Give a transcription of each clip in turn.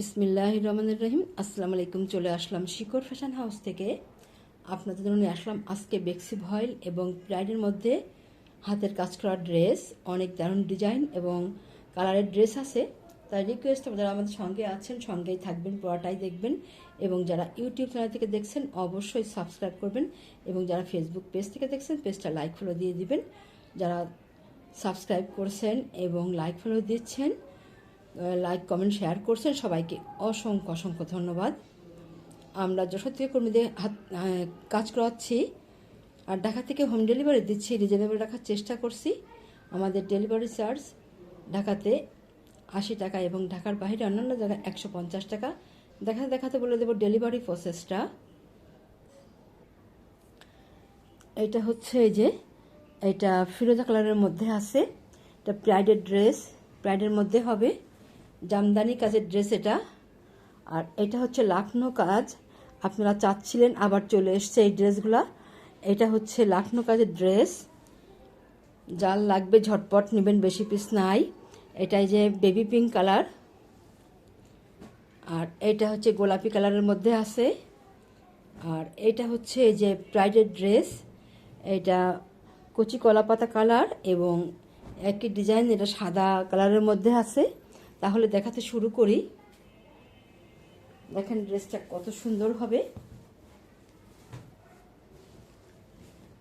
বিসমিল্লাহ রহমানুর রহিম। আসসালামু আলাইকুম, চলে আসলাম শিকর ফ্যাশন হাউস থেকে। আপনাদের জন্য নিয়ে আসলাম আজকে বেক্সি ভয়েল এবং ব্রাইডের মধ্যে হাতের কাজ করা ড্রেস। অনেক দারুণ ডিজাইন এবং কালারের ড্রেস আছে। তাই রিকোয়েস্ট যারা আমাদের সঙ্গে আছেন, সঙ্গেই থাকবেন, পুরোটাই দেখবেন। এবং যারা ইউটিউব চ্যানেল থেকে দেখছেন, অবশ্যই সাবস্ক্রাইব করবেন। এবং যারা ফেসবুক পেজ থেকে দেখছেন পেজটা লাইক ফলো দিয়ে দিবেন। যারা সাবস্ক্রাইব করছেন এবং লাইক ফলো দিচ্ছেন লাইক কমেন্ট শেয়ার করছেন। সবাইকে অসংখ্য অসংখ্য ধন্যবাদ। আমরা যশোর থেকে কর্মীদের হাত কাজ করাচ্ছি। আর ঢাকা থেকে হোম ডেলিভারি দিচ্ছি রিজনেবল রাখার চেষ্টা করছি। আমাদের ডেলিভারি চার্জ ঢাকাতে আশি টাকা এবং ঢাকার বাইরে অন্যান্য জায়গায় একশো পঞ্চাশ টাকা। দেখাতে দেখাতে বলে দেবো ডেলিভারি প্রসেসটা এটা হচ্ছে এই যে, এটা ফিরোজা কালারের মধ্যে আছে। এটা প্রাইডের ড্রেস প্রাইডের মধ্যে হবে। জামদানি কাজের ড্রেস এটা। আর এটা হচ্ছে লাখনো কাজ। আপনারা চাচ্ছিলেন আবার চলে এসছে এই ড্রেসগুলা এটা হচ্ছে লাখনো কাজের ড্রেস যার লাগবে ঝটপট নেবেন, বেশি পিস নাই। এটাই যে বেবি পিঙ্ক কালার আর এটা হচ্ছে গোলাপি কালারের মধ্যে আছে। আর এটা হচ্ছে এই যে প্রাইডের ড্রেস এটা কচি কলাপাতা কালার এবং একই ডিজাইন এটা সাদা কালারের মধ্যে আছে। তাহলে দেখাতে শুরু করি। দেখেন ড্রেসটা কত সুন্দর হবে।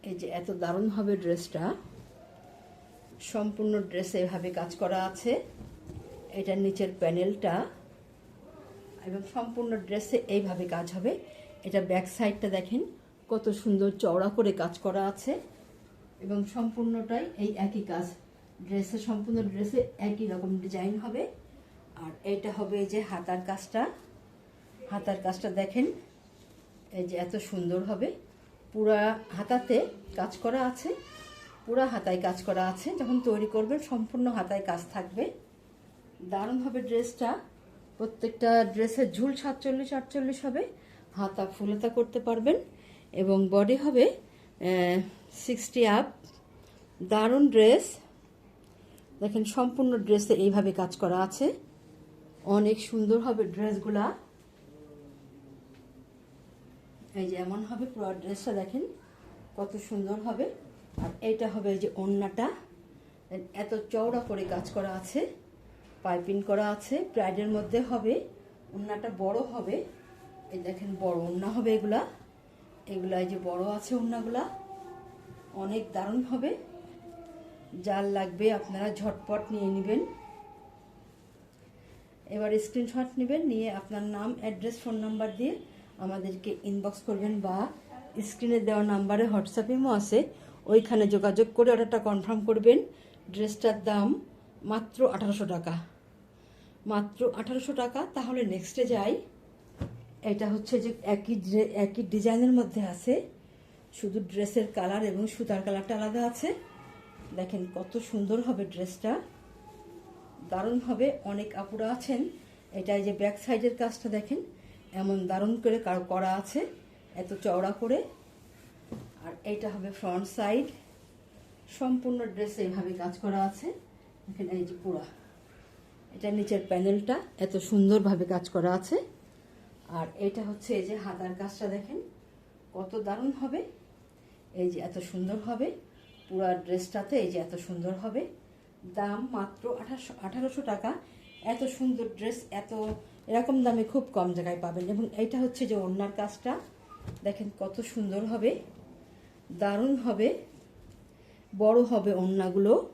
এই যে এত দারুণ হবে ড্রেসটা। সম্পূর্ণ ড্রেসে এভাবে কাজ করা আছে। এটার নিচের প্যানেলটা এবং সম্পূর্ণ ড্রেসে এইভাবে কাজ হবে। এটা ব্যাক সাইডটা দেখেন, কত সুন্দর চওড়া করে কাজ করা আছে। এবং সম্পূর্ণটাই এই একই কাজ। ড্রেসে, সম্পূর্ণ ড্রেসে একই রকম ডিজাইন হবে। আর এইটা হবে এই যে হাতার কাজটা। হাতার কাজটা দেখেন, এই যে এত সুন্দর হবে। পুরা হাতাতে কাজ করা আছে, পুরা হাতায় কাজ করা আছে। যখন তৈরি করবেন, সম্পূর্ণ হাতায় কাজ থাকবে। দারুণ হবে ড্রেসটা। প্রত্যেকটা ড্রেসের ঝুল সাতচল্লিশ, আটচল্লিশ হবে। হাতা ফুলতা করতে পারবেন। এবং বডি হবে সিক্সটি আপ দারুণ ড্রেস। দেখেন, সম্পূর্ণ ড্রেসে এইভাবে কাজ করা আছে। অনেক সুন্দর হবে ড্রেসগুলা। এই যে এমন হবে পুরো ড্রেসটা দেখেন, কত সুন্দর হবে। আর এইটা হবে এই যে ওড়নাটা এত চওড়া করে কাজ করা আছে, পাইপিং করা আছে, প্রাইডের মধ্যে হবে ওড়নাটা বড় হবে। এই দেখেন বড় ওড়না হবে এগুলা। এগুলা এই যে বড় আছে ওড়নাগুলা অনেক দারুণ হবে। যার লাগবে আপনারা ঝটপট নিয়ে নেবেন। এবার স্ক্রিনশট নেবেন, নিয়ে আপনার নাম অ্যাড্রেস ফোন নাম্বার দিয়ে আমাদেরকে ইনবক্স করবেন বা স্ক্রিনে দেওয়া নাম্বারে হোয়াটসঅ্যাপ ইমো আছে, ওইখানে যোগাযোগ করে অর্ডারটা কনফার্ম করবেন। ড্রেসটার দাম মাত্র আঠারোশো টাকা। মাত্র আঠারোশো টাকা, তাহলে নেক্সটে যাই। এটা হচ্ছে যে একই একই ডিজাইনের মধ্যে আছে। শুধু ড্রেসের কালার এবং সুতার কালারটা আলাদা আছে। দেখেন কত সুন্দর হবে ড্রেসটা দারুণ হবে অনেক আপুরা আছেন। এটা যে ব্যাক সাইডের কাজটা দেখেন, এমন দারুণ করে কার- করা আছে, এত চওড়া করে। আর এইটা হবে ফ্রন্ট সাইড সম্পূর্ণ ড্রেসে এইভাবে কাজ করা আছে। দেখেন এই যে পুরা। এটা নিচের প্যানেলটা, এত সুন্দরভাবে কাজ করা আছে। আর এটা হচ্ছে এই যে হাতার কাজটা দেখেন, কত দারুণ হবে। এই যে এত সুন্দর হবে। পুরা ড্রেসটাতে এই যে এত সুন্দর হবে। দাম মাত্র আঠারোশো আঠারোশো টাকা। এত সুন্দর ড্রেস এত এরকম দামে খুব কম জায়গায় পাবেন। এবং এইটা হচ্ছে যে ওড়নার কাজটা। দেখেন কত সুন্দর হবে। দারুণ হবে। বড় হবে ওড়নাগুলো।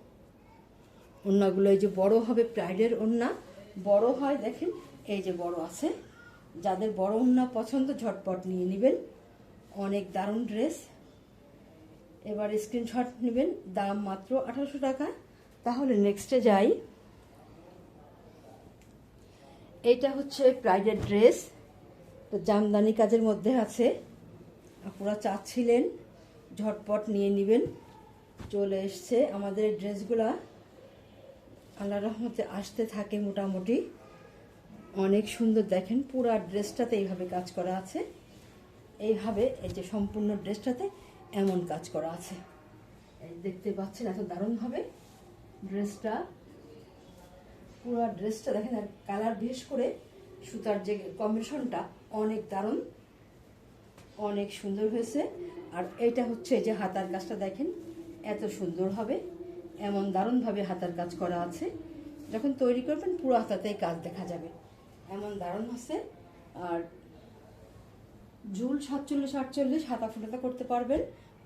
ওড়নাগুলো এই যে বড় হবে প্রাইডের ওড়না। বড় হয়, দেখেন, এই যে বড় আছে। যাদের বড় ওড়না পছন্দ, ঝটপট নিয়ে নেবেন। অনেক দারুণ ড্রেস এবার স্ক্রিনশট নেবেন। দাম মাত্র আঠারোশো টাকা। তাহলে নেক্সটে যাই। এইটা হচ্ছে প্রাইডের ড্রেস তো জামদানি কাজের মধ্যে আছে। আপনারা চাচ্ছিলেন, ঝটপট নিয়ে নেবেন। চলে এসছে আমাদের ড্রেসগুলা আল্লাহ রহমতে আসতে থাকে মোটামুটি। অনেক সুন্দর দেখেন, পুরা ড্রেসটাতে এইভাবে কাজ করা আছে। এইভাবে এই যে সম্পূর্ণ ড্রেসটাতে এমন কাজ করা আছে। দেখতে পাচ্ছেন, এত দারুণ হবে। ড্রেসটা, পুরো ড্রেসটা দেখেন, আর কালার বিশেষ করে সুতার যে কম্বিনেশনটা অনেক দারুণ, অনেক সুন্দর হয়েছে। আর এইটা হচ্ছে যে হাতার কাজটা দেখেন, এত সুন্দর হবে, এমন দারুণভাবে হাতার কাজ করা আছে। যখন তৈরি করবেন, পুরো হাতাতেই কাজ দেখা যাবে। এমন দারুণ হচ্ছে, আর ঝুল সাতচল্লিশ আটচল্লিশ হাতা ফুটাতা করতে পারবেন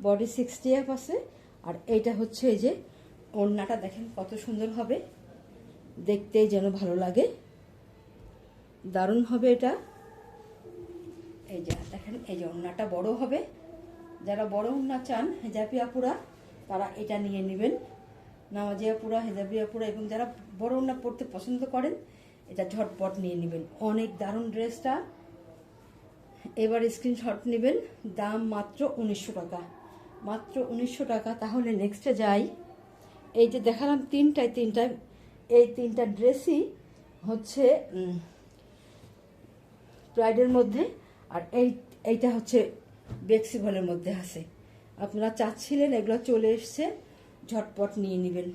বডি সিক্সটি অ্যাপ আছে। আর এইটা হচ্ছে এই যে ওড়নাটা দেখেন কত সুন্দর হবে। দেখতে যেন ভালো লাগে। দারুণ হবে এটা। এই যে, দেখেন, এই যে ওড়নাটা বড় হবে। যারা বড় ওড়না চান হেজাবি তারা এটা নিয়ে নেবেন। নামাজি আপুরা এবং যারা বড় ওড়না পরতে পছন্দ করেন, এটা ঝটপট নিয়ে নেবেন। অনেক দারুণ ড্রেসটা। এবার স্ক্রিনশট নেবেন। দাম মাত্র উনিশশো টাকা। মাত্র উনিশশো টাকা, তাহলে নেক্সটে যাই। এই যে দেখালাম তিনটায় তিনটায়, এই তিনটা ড্রেসই হচ্ছে প্রাইডের মধ্যে আর এই, এইটা হচ্ছে বেক্সিভলের মধ্যে আছে। আপনারা চাচ্ছিলেন, এগুলো চলে এসছে, ঝটপট নিয়ে নেবেন।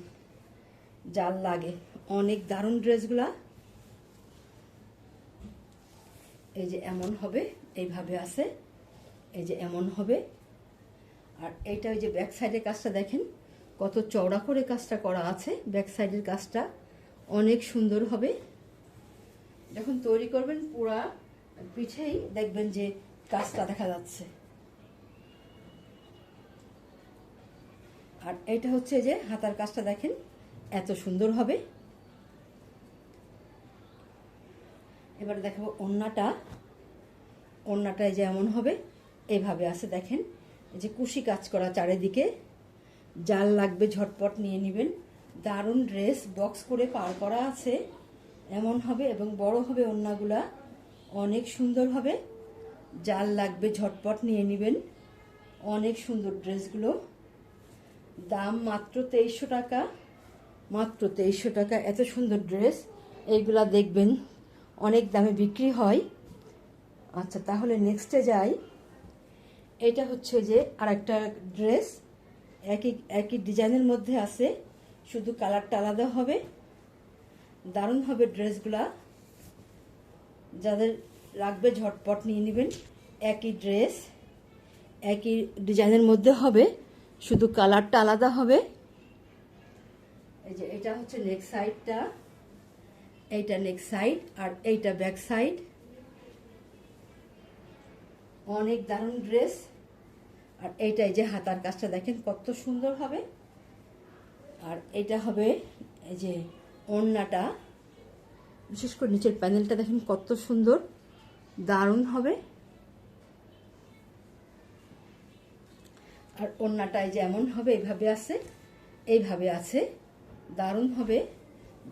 যার লাগে। অনেক দারুণ ড্রেসগুলা এই যে এমন হবে, এইভাবে আছে। এই যে এমন হবে। আর এইটা ওই যে ব্যাক সাইডের কাজটা দেখেন। কত চওড়া করে কাজটা করা আছে ব্যাক সাইডের কাজটা অনেক সুন্দর হবে। যখন তৈরি করবেন পুরা পিঠেই দেখবেন যে কাজটা দেখা যাচ্ছে। আর এটা হচ্ছে যে হাতার কাজটা দেখেন, এত সুন্দর হবে। এবারে দেখাবো ওন্নাটা ওন্নাটায় যেমন হবে, এভাবে আছে দেখেন যে কুশি কাজ করা চারিদিকে। জাল লাগবে ঝটপট নিয়ে নেবেন। দারুণ ড্রেস, বক্স করে পার করা আছে। এমন হবে এবং বড় হবে ওন্নাগুলা অনেক সুন্দর হবে। জাল লাগবে ঝটপট নিয়ে নেবেন। অনেক সুন্দর ড্রেসগুলো। দাম মাত্র তেইশশো টাকা। মাত্র তেইশশো টাকা। এত সুন্দর ড্রেস। এইগুলা দেখবেন অনেক দামে বিক্রি হয়। আচ্ছা তাহলে নেক্সটে যাই। এটা হচ্ছে যে আরেকটা ড্রেস। একই একই ডিজাইনের মধ্যে আছে, শুধু কালারটা আলাদা হবে, দারুণ হবে ড্রেসগুলা। যাদের লাগবে ঝটপট নিয়ে নেবেন, একই ড্রেস, একই ডিজাইনের মধ্যে হবে, শুধু কালারটা আলাদা হবে। এই যে এটা হচ্ছে নেক সাইডটা এইটা নেক সাইড আর এইটা ব্যাক সাইড অনেক দারুণ ড্রেস। আর এইটাই যে হাতার কাজটা দেখেন কত সুন্দর হবে। আর এটা হবে এই যে ওড়নাটা। বিশেষ করে নিচের প্যানেলটা দেখেন কত সুন্দর, দারুণ হবে। আর ওড়নাটায় যেমন হবে, এইভাবে আছে এইভাবে আছে, দারুণ হবে।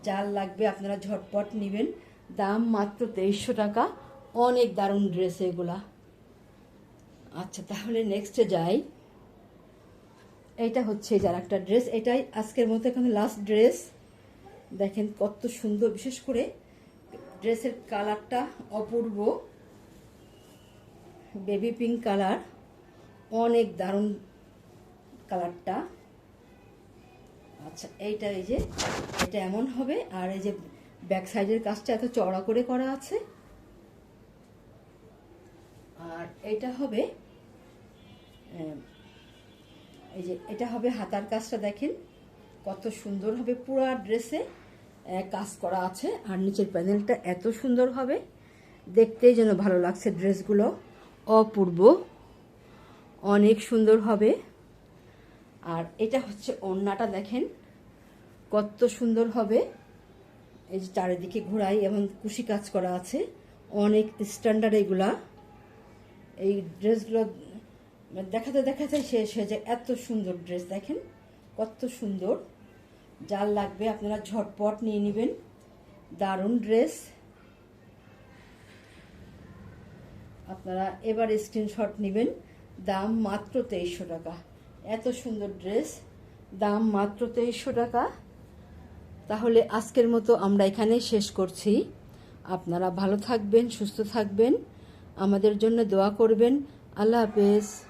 জাল লাগবে আপনারা ঝটপট নেবেন। দাম মাত্র তেইশশো টাকা। অনেক দারুণ ড্রেস এগুলা। আচ্ছা তাহলে নেক্সটে যাই। এইটা হচ্ছে যার একটা ড্রেস এটাই আজকের মতো এখানে লাস্ট ড্রেস দেখেন কত সুন্দর, বিশেষ করে ড্রেসের কালারটা অপূর্ব। বেবি পিঙ্ক কালার অনেক দারুণ কালারটা আচ্ছা এইটা এই যে, এটা এমন হবে, আর এই যে ব্যাক সাইডের কাজটা এত চড়া করে করা আছে। আর এটা হবে এই যে এটা হবে হাতার কাজটা দেখেন, কত সুন্দর হবে পুরো ড্রেসে কাজ করা আছে। আর নিচের প্যানেলটা এত সুন্দর হবে, দেখতেই যেন ভালো লাগছে ড্রেসগুলো। অপূর্ব, অনেক সুন্দর হবে। আর এটা হচ্ছে ওড়নাটা দেখেন, কত সুন্দর হবে। এই যে চারিদিকে ঘোরাই এবং কুশি কাজ করা আছে, অনেক স্ট্যান্ডার্ড এইগুলা এই ড্রেসগুলো দেখাতে দেখাতে শেষ হয়ে যায় এত সুন্দর ড্রেস দেখেন? কত সুন্দর। যার লাগবে আপনারা ঝটপট নিয়ে নেবেন। দারুণ ড্রেস আপনারা এবার স্ক্রিনশট নেবেন। দাম মাত্র তেইশশো টাকা। এত সুন্দর ড্রেস দাম মাত্র তেইশশো টাকা। তাহলে আজকের মতো আমরা এখানেই শেষ করছি। আপনারা ভালো থাকবেন, সুস্থ থাকবেন। আমাদের জন্য দোয়া করবেন। আল্লাহ হাফেজ।